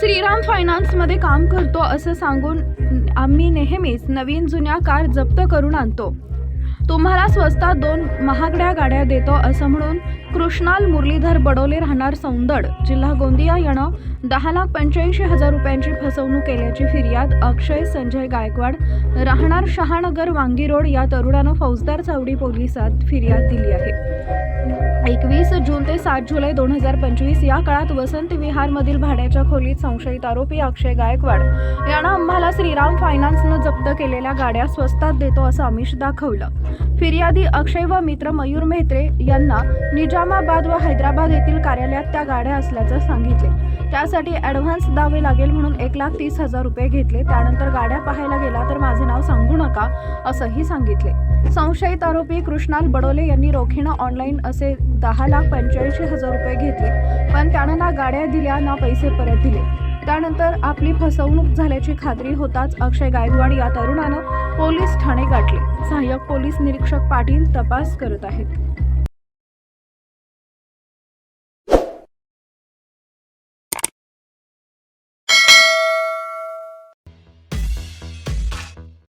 श्रीराम फायनान्समध्ये काम करतो असं सांगून आम्ही नेहमीच नवीन जुन्या कार जप्त करून आणतो. तुम्हाला स्वस्तात दोन महागड्या गाड्या देतो असं म्हणून कृष्णाल मुरलीधर बडोले राहणार सौंदड. जिल्हा गोंदिया यानं दहा लाख पंच्याऐंशी हजार रुपयांची फसवणूक केल्याची फिर्याद अक्षय संजय गायकवाड राहणार शहानगर वांगी रोड या तरुणानं फौजदार चावडी पोलिसात फिर्याद दिली आहे. एकवीस जून ते सात जुलै दोन हजार पंचवीस या काळात वसंत विहारमधील भाड्याच्या खोलीत संशयित आरोपी अक्षय गायकवाड. यानं आम्हाला श्रीराम फायनान्सनं जप्त केलेल्या गाड्या स्वस्तात देतो असं आमिष दाखवलं. फिर्यादी अक्षय व मित्र मयूर मेहत्रे यांना निजामाबाद व हैदराबाद येथील कार्यालयात त्या गाड्या असल्याचं सांगितले. त्यासाठी ॲडव्हान्स द्यावे लागेल म्हणून एक लाख तीस हजार रुपये घेतले. त्यानंतर गाड्या पाहायला गेला तर माझे नाव सांगू नका असंही सांगितले. संशयित आरोपी कृष्णाल बडोले यांनी रोखीनं ऑनलाईन असे दहा लाख पंच्याऐंशी हजार रुपये घेतले पण त्यानं ना गाड्या दिल्या ना पैसे परत दिले. त्यानंतर आपली फसवणूक झाल्याची खात्री होताच अक्षय गायकवाड या तरुणानं पोलीस ठाणे गाठले. सहाय्यक पोलीस निरीक्षक पाटील तपास करत आहेत.